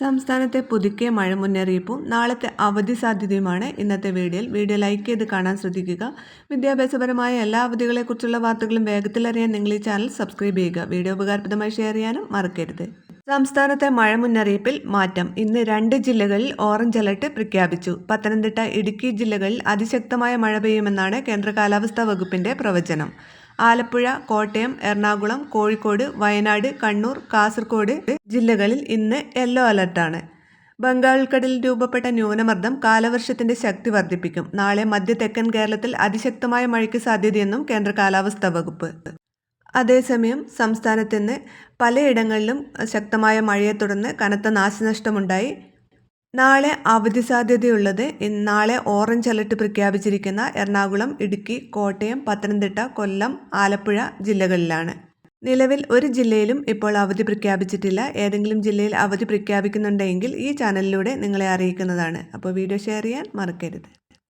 സംസ്ഥാനത്തെ പുതുക്കിയ മഴ മുന്നറിയിപ്പും നാളത്തെ അവധി സാധ്യതയുമാണ്. ഇന്നത്തെ വീഡിയോയിൽ വീഡിയോ ലൈക്ക് ചെയ്ത് കാണാൻ ശ്രദ്ധിക്കുക. വിദ്യാഭ്യാസപരമായ എല്ലാ അവധികളെക്കുറിച്ചുള്ള വാർത്തകളും വേഗത്തിൽ അറിയാൻ നിങ്ങൾ ഈ ചാനൽ സബ്സ്ക്രൈബ് ചെയ്യുക. വീഡിയോ ഉപകാരപ്രദമായി ഷെയർ ചെയ്യാനും മറക്കരുത്. സംസ്ഥാനത്തെ മഴ മുന്നറിയിപ്പിൽ മാറ്റം. ഇന്ന് രണ്ട് ജില്ലകളിൽ ഓറഞ്ച് അലർട്ട് പ്രഖ്യാപിച്ചു. പത്തനംതിട്ട ഇടുക്കി ജില്ലകളിൽ അതിശക്തമായ മഴ പെയ്യുമെന്നാണ് കേന്ദ്ര കാലാവസ്ഥാ വകുപ്പിന്റെ പ്രവചനം. ആലപ്പുഴ കോട്ടയം എറണാകുളം കോഴിക്കോട് വയനാട് കണ്ണൂർ കാസർഗോഡ് ജില്ലകളിൽ ഇന്ന് യെല്ലോ അലർട്ടാണ്. ബംഗാൾ ഉൾക്കടലിൽ രൂപപ്പെട്ട ന്യൂനമർദ്ദം കാലവർഷത്തിന്റെ ശക്തി വർദ്ധിപ്പിക്കും. നാളെ മധ്യ തെക്കൻ കേരളത്തിൽ അതിശക്തമായ മഴയ്ക്ക് സാധ്യതയെന്നും കേന്ദ്ര കാലാവസ്ഥാ വകുപ്പ്. അതേസമയം സംസ്ഥാനത്ത് ഇന്ന് പലയിടങ്ങളിലും ശക്തമായ മഴയെ തുടർന്ന് കനത്ത നാശനഷ്ടമുണ്ടായി. നാളെ അവധി സാധ്യതയുള്ളത് നാളെ ഓറഞ്ച് അലർട്ട് പ്രഖ്യാപിച്ചിരിക്കുന്ന എറണാകുളം ഇടുക്കി കോട്ടയം പത്തനംതിട്ട കൊല്ലം ആലപ്പുഴ ജില്ലകളിലാണ്. നിലവിൽ ഒരു ജില്ലയിലും ഇപ്പോൾ അവധി പ്രഖ്യാപിച്ചിട്ടില്ല. ഏതെങ്കിലും ജില്ലയിൽ അവധി പ്രഖ്യാപിക്കുന്നുണ്ടെങ്കിൽ ഈ ചാനലിലൂടെ നിങ്ങളെ അറിയിക്കുന്നതാണ്. അപ്പോൾ വീഡിയോ ഷെയർ ചെയ്യാൻ മറക്കരുത്.